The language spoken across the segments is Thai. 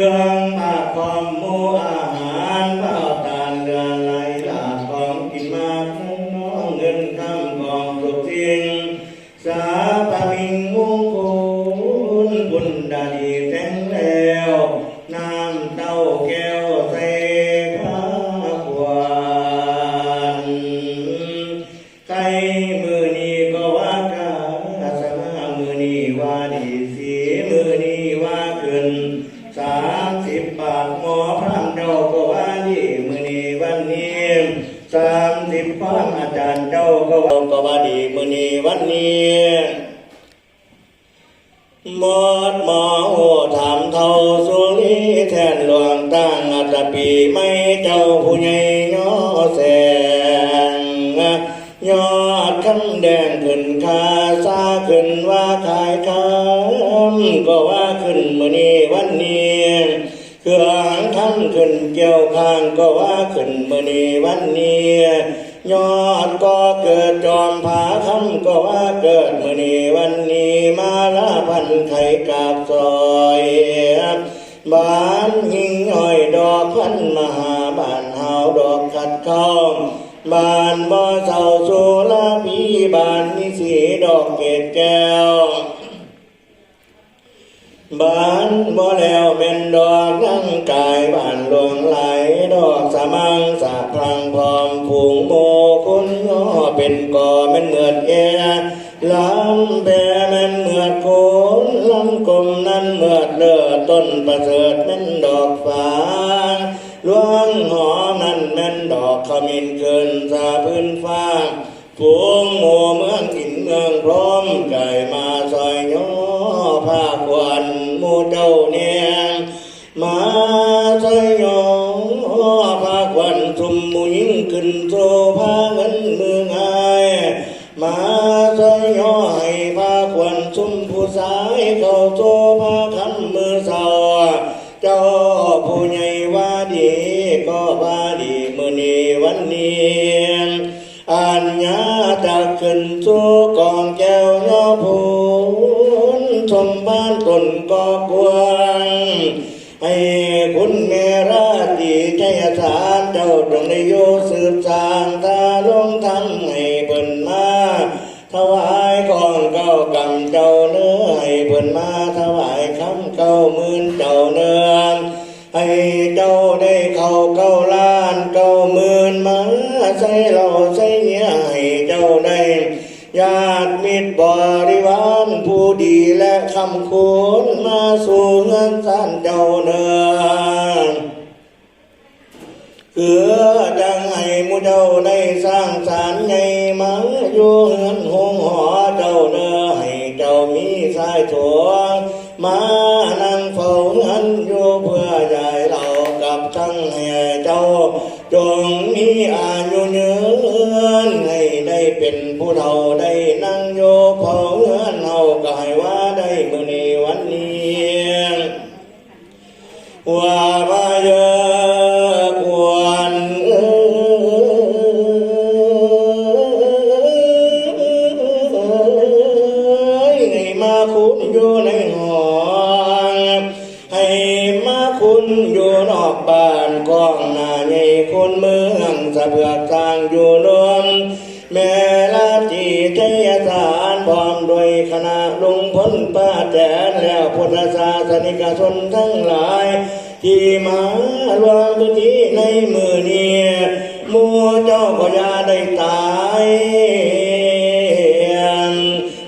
รื่องปากความโมอาหารเป้าตาเรือไหลหลากของกินมาทั้งน้องเงินคำกองทุกสิ่งสาตามิงมุงคุณบุญดาดีแต่งแล สุรีแทนหลวงตั้งอัตปีไม่เจ้าผู้ใหญ่ย่อแสงยอดคำแดงขึ้นคาซาขึ้นว่าขายคำก็ว่าขึ้นมื่อนี้วันนี้เครื่องคำขึ้นเกี่ยวข้างก็ว่าขึ้นมื่อนี้วันนี้ ยอดก็เกิดจอมผาคำก็ว่าเกิดมื่อนี้วันนี้มาละพันไข่กาบซอยบ้านหิงห้อยดอกพันมหาบ้านเฮาดอกขัดเข้าบ้านบ่อเศร้าโซลาพีบ้านมีสีดอกเกดแก้วบ้านบ่แล้วเป็นดอกนั่งกายบ้านหลวงลด ประเสริฐเป็นดอกฟ้าหลวงหอมนั่นแม่นดอกขมิ้นเกินสาพื้นฟ้าฝูงหมู่เมืองกินเมืองพร้อมไก่มาซอยย่อภาควันหมู่เจ้าเนี่ยมาซอยย่อภาควันทุ่มหมู่ยิ่งขึ้นโซพา ก็ว่าดีมือนีวันนี้อัญญาจะขึ้นสู่กองแก้วยอพูนชมบ้านตนก็กวางให้คุณแม่ราตรีใจสารเจ้าจงได้โยสืบสานตาลงทำให้เพิ่นมาถวายของเก้ากำเจ้าเนื้อให้เพิ่นมาถวายคำเก้ามื่น ใส่เราใส่เนี้ยให้เจ้าได้ญาติมิตรบริวารผู้ดีและคำคุณมาสู่เงินสานเจ้าเนื้อเพื่อจังให้มูเจ้าได้สร้างสารใหญ่มาอยู่เฮือนห อายุยืนให้ได้เป็นผู้เฒ่าได้ มแม่ลาจีเทยสารพร้อมด้วยคณะลุงพ้นป้าแจนแล้วพุทธศาสนิกชนทั้งหลาย ที่มารวมพื้นที่ในมือนี้หมู่เจ้าก็ยาได้ตาย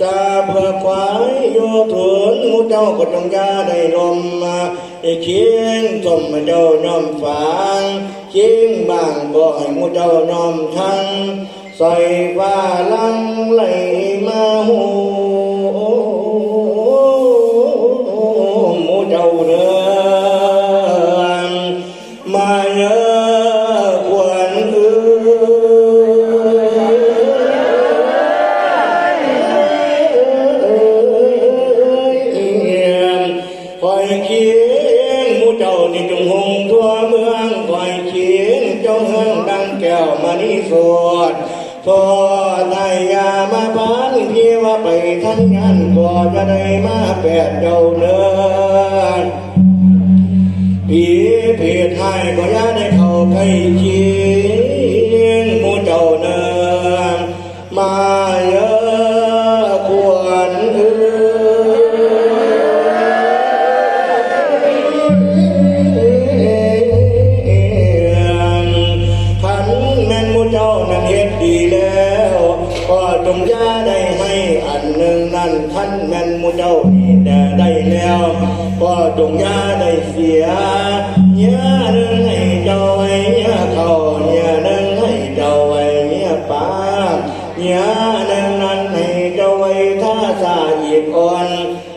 สาเพื่อควายโยถุนมูเจ้าก็จงอยาได้ลมมาไอ้เคียงสมเจ้าน้อมฟังเคียง บางบ่ให้มูเจ้าน้อมทั้งใส่ฟ้าลังไหลมาหู ทั้งงานก็จะได้มาแปดเดาเนินผีเพศไทยก็ย่าได้เข้าใกล้เคียงหมูเจ้าเนินมาเยอะ นึ่งนั้นขันแม่นมูเจ้านี่ได้ได้แล้วก็จงยาได้เสียเนื้อหนึ่งให้เจ้าไว้เนื้อเขาเนื้อหนึ่งให้เจ้าไว้เนื้อปลาเนื้อหนึ่งนั้นให้เจ้าไว้ท่าสาอีกอ่อน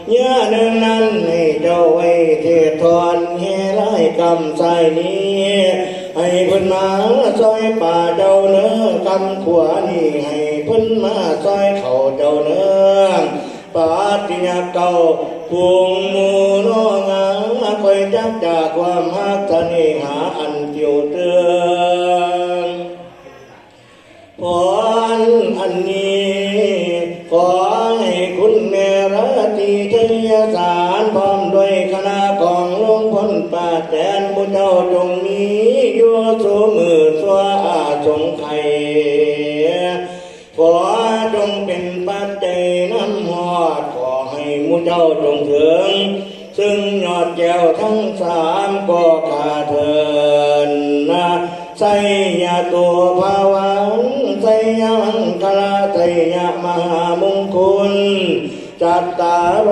เนื้อหนึ่งนั้นให้เจ้าไว้เทศทอนเฮไล่กำใส่นี้ให้เพิ่นมาซอยป่าเจ้าเนื้อกำขวานี่ให้ เพิ่นมาซอยเขาเจ้าเนื้อปาติญาเก่าพวงมูน้องาคอยจักจากความฮักทะเนหาอันเกี่ยวเตือนพรอันนี้ ขอให้คุณแม่รัตีเทยสารพร้อมด้วยคณะของหลวงพ้นป่าแดนบุญเจ้าจงมี เจ้าจงถึง ซึ่งยอดแก้วทั้งสามก็ขาเทินนะใส่ยาตัวภาวันใส่ยามังคลาใส่ยามหามงคลจัตตาโล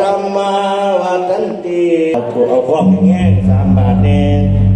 ธรรมาวัฏันติเอาเอาพร้อมแง่สามบาทเน่